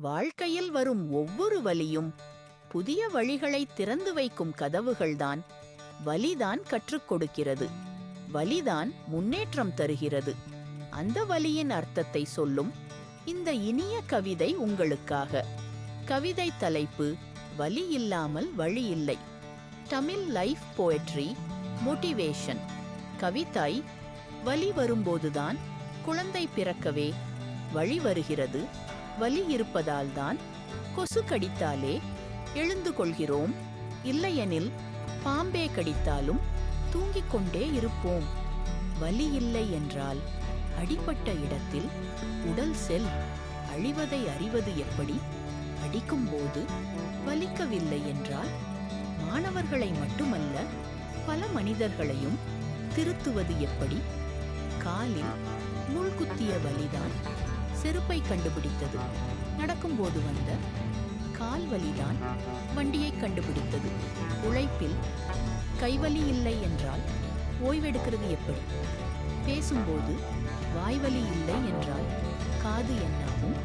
வாழ்க்கையில் வரும் ஒவ்வொரு வலியும் புதிய வழிகளை திறந்து வைக்கும் கதவுகள்தான் வலிதான் கற்றுக் கொடுக்கிறது. வலிதான் முன்னேற்றம் தருகிறது. அந்த வலியின் அர்த்தத்தை சொல்லும் இந்த இனிய கவிதை உங்களுக்காக. கவிதை தலைப்பு வலி இல்லாமல் வழி இல்லை. Tamil life poetry motivation. கவிதாய் வலி வரும்போதுதான் குழந்தை பிறக்கவே வழி வருகிறது. வலி இருப்பதால்தான் கொசு கடித்தாலே எழுந்து கொள்கிறோம். இல்லையெனில் பாம்பே கடித்தாலும் தூங்கிக் கொண்டே இருப்போம். வலி இல்லை என்றால் அடிப்பட்ட இடத்தில் உடல் செல் அழிவதை அறிவது எப்படி? அடிக்கும்போது வலிக்கவில்லை என்றால் மாணவர்களை மட்டுமல்ல பல மனிதர்களையும் திருத்துவது எப்படி? காலில் முள்குத்திய வலிதான் செருப்பை கண்டுபிடித்தது. நடக்கும்போது வந்த கால் வலிதான் வண்டியை கண்டுபிடித்தது. உழைப்பில் கைவலி இல்லை என்றால் ஓய்வெடுக்கிறது எப்படி? பேசும்போது வாய்வலி இல்லை என்றால் காது என்னாகும்?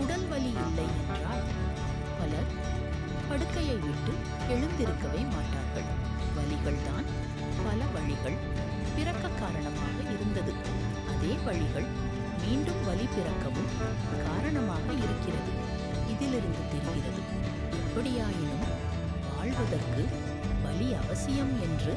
உடல் வலி இல்லை என்றால் பலர் படுக்கையை விட்டு எழுந்திருக்கவே மாட்டார்கள். வலிகள்தான் பல வழிகள். பிறக்க காரணமாக இருந்தது. அதே வழிகள் மீண்டும் வலி பிறக்கவும் காரணமாக இருக்கிறது. இதிலிருந்து தெரிகிறது எப்படியாயினும் வாழ்வதற்கு வலி அவசியம் என்று